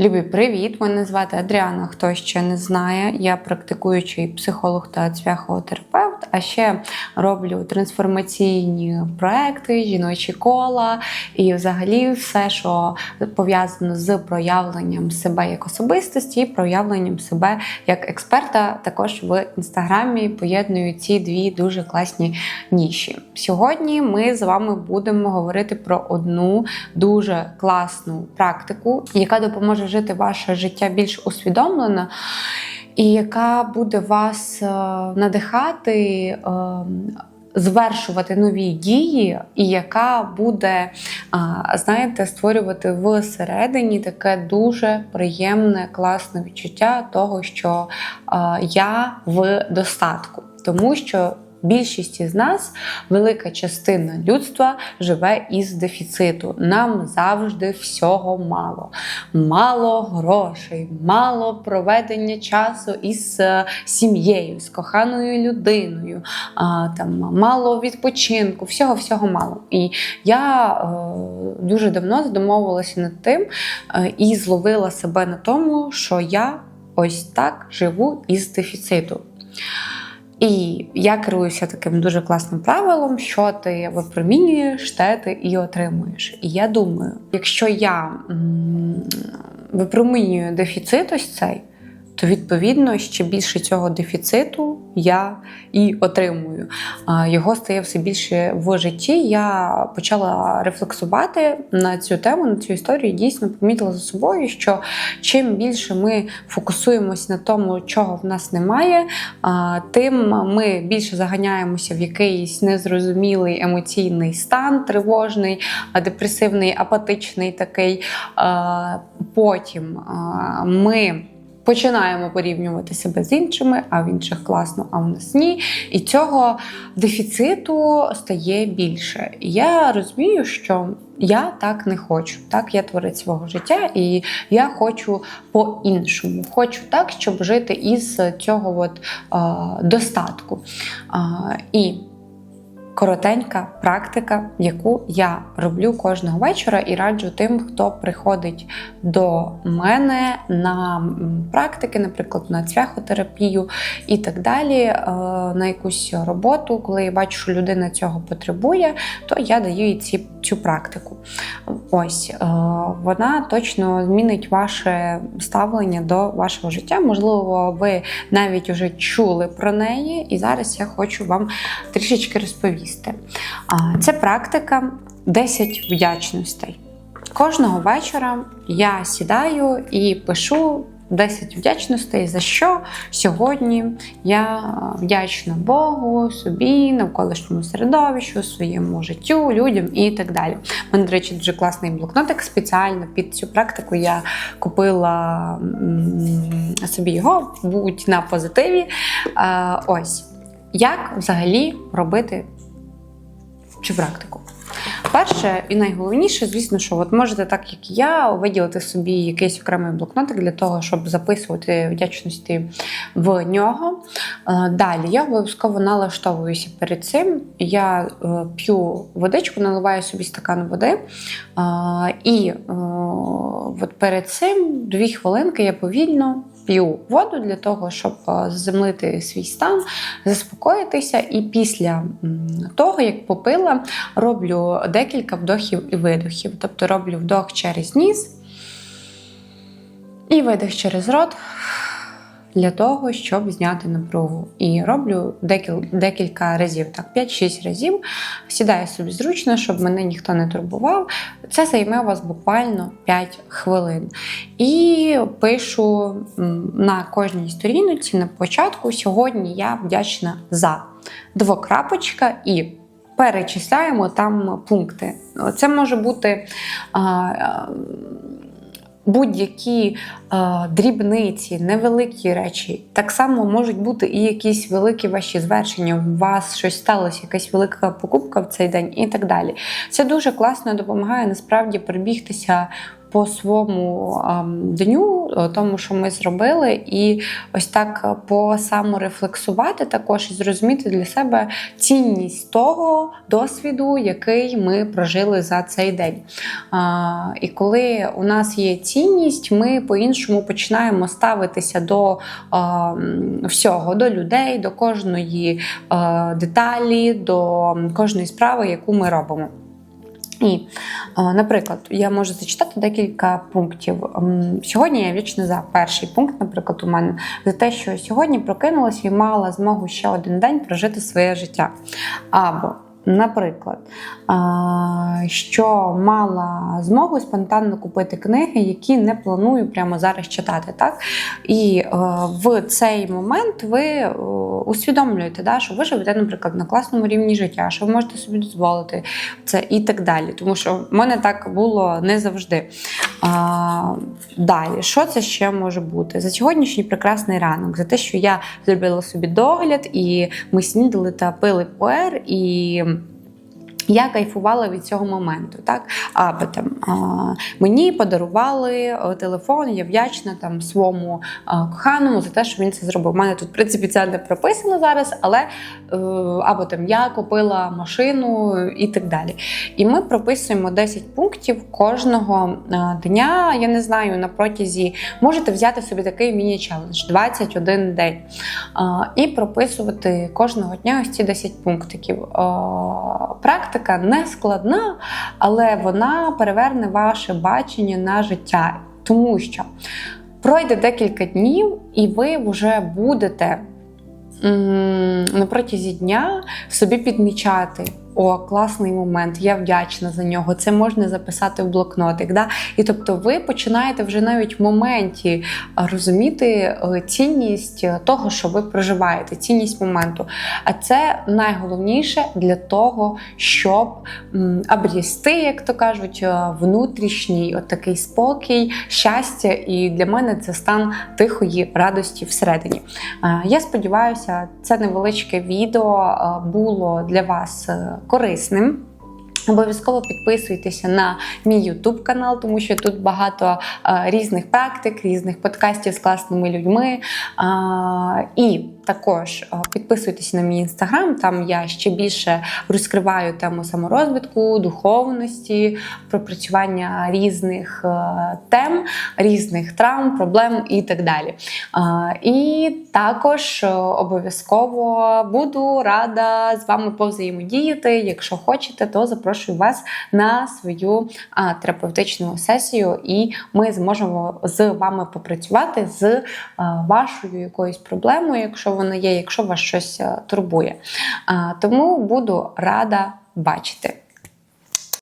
Любі, привіт! Мене звати Адріана. Хто ще не знає, я практикуючий психолог та цвяхотерапевт, а ще роблю трансформаційні проекти, жіночі кола і взагалі все, що пов'язано з проявленням себе як особистості, і проявленням себе як експерта. Також в інстаграмі поєдную ці дві дуже класні ніші. Сьогодні ми з вами будемо говорити про одну дуже класну практику, яка допоможе жити ваше життя більш усвідомлено, і яка буде вас е, надихати. е, Звершувати нові дії, і яка буде, знаєте, створювати всередині таке дуже приємне, класне відчуття того, що я в достатку, тому що. Більшість із нас, велика частина людства живе із дефіциту. Нам завжди всього мало. Мало грошей, мало проведення часу із е, сім'єю, з коханою людиною, там, мало відпочинку, всього-всього мало. І я е, дуже давно задумовувалася над тим е, і зловила себе на тому, що я ось так живу із дефіциту. І я керуюся таким дуже класним правилом, що ти випромінюєш, те ти і отримуєш. І я думаю, якщо я випромінюю дефіцит ось цей, то відповідно ще більше цього дефіциту я і отримую. Його стає все більше в житті. Я почала рефлексувати на цю тему, на цю історію. і Дійсно помітила за собою, що чим більше ми фокусуємось на тому, чого в нас немає, тим ми більше заганяємося в якийсь незрозумілий емоційний стан, тривожний, депресивний, апатичний такий. Потім ми. Починаємо порівнювати себе з іншими, а в інших класно, а в нас ні. І цього дефіциту стає більше. І я розумію, що я так не хочу. Так, я творець свого життя, і я хочу по-іншому. Хочу так, щоб жити із цього от, е, достатку. Е, і коротенька практика, яку я роблю кожного вечора і раджу тим, хто приходить до мене на практики, наприклад, на цвяхотерапію і так далі, е, на якусь роботу. Коли я бачу, що людина цього потребує, то я даю їй ці, цю практику. Ось е, вона точно змінить ваше ставлення до вашого життя. Можливо, ви навіть вже чули про неї, і зараз я хочу вам трішечки розповісти. А, Це практика 10 вдячностей. Кожного вечора я сідаю і пишу 10 вдячностей, за що сьогодні я вдячна Богу, собі, навколишньому середовищу, своєму життю, людям і так далі. У мене, до речі, дуже класний блокнотик спеціально під цю практику я купила собі його, будь на позитиві. Ось. Як взагалі робити цю практику? Перше і найголовніше, звісно, що от можете, так як я, виділити собі якийсь окремий блокнотик для того, щоб записувати вдячності в нього. Е, Далі я обов'язково налаштовуюся перед цим. Я е, п'ю водичку, наливаю собі стакан води. е, І от перед цим дві хвилинки я повільно п'ю воду для того, щоб е, заземлити свій стан, заспокоїтися. І після того, як попила, роблю декілька вдохів і видохів. Тобто роблю вдох через ніс і видих через рот. Для того, щоб зняти напругу. І роблю декіль, декілька разів, так, 5-6 разів. Сідаю собі зручно, щоб мене ніхто не турбував. Це займе у вас буквально 5 хвилин. І пишу на кожній сторінці на початку: сьогодні я вдячна за двокрапочка і. Перечисляємо там пункти. Це може бути а, будь-які е, дрібниці, невеликі речі. Так само можуть бути і якісь великі ваші звершення. У вас щось сталося, якась велика покупка в цей день і так далі. Це дуже класно допомагає насправді прибігтися по своєму е, дню, тому що ми зробили, і ось так е, по саморефлексувати також і зрозуміти для себе цінність того досвіду, який ми прожили за цей день. І коли у нас є цінність, ми по-іншому починаємо ставитися до всього, до людей, до кожної а, деталі, до кожної справи, яку ми робимо. І, е, наприклад, я можу зачитати декілька пунктів. Сьогодні я вічно за перший пункт, наприклад, у мене за те, що сьогодні прокинулася і мала змогу ще один день прожити своє життя. Або, наприклад, що мала змогу спонтанно купити книги, які не планую прямо зараз читати. Так? І е, в цей момент ви е, усвідомлюєте, да, що ви живете, наприклад, на класному рівні життя, що ви можете собі дозволити це і так далі. Тому що в мене так було не завжди. Далі, що це ще може бути? За сьогоднішній прекрасний ранок, за те, що я зробила собі догляд, і ми снідали та пили пуер, і. Я кайфувала від цього моменту, так або там а, мені подарували е, телефон. Я вдячна там своєму а, коханому за те, що він це зробив. У мене тут в принципі це не прописано зараз, але е, або там я купила машину і так далі. І ми прописуємо 10 пунктів кожного е, дня. Я не знаю, на протязі можете взяти собі такий міні-челендж 21 день а, і прописувати кожного дня ось ці 10 пунктиків. А, Практика не складна, але вона переверне ваше бачення на життя, тому що пройде декілька днів, і ви вже будете на протязі дня собі підмічати. О, класний момент, я вдячна за нього. Це можна записати в блокнотик. Да? І тобто ви починаєте вже навіть в моменті розуміти е, цінність е, того, що ви проживаєте, цінність моменту. А це найголовніше для того, щоб обрісти, як то кажуть, е, внутрішній от такий спокій, щастя. І для мене це стан тихої радості всередині. Я сподіваюся, це невеличке відео було для вас корисним. Обов'язково підписуйтеся на мій YouTube канал, тому що тут багато е, різних практик, різних подкастів з класними людьми. А, і також е, підписуйтеся на мій інстаграм. Там я ще більше розкриваю тему саморозвитку, духовності, пропрацювання різних е, тем, різних травм, проблем і так далі. І також е, обов'язково буду рада з вами повзаємодіяти. Якщо хочете, то запрошую вас на свою терапевтичну сесію, і ми зможемо з вами попрацювати з вашою якоюсь проблемою, якщо вона є, якщо вас щось турбує. Тому буду рада бачити.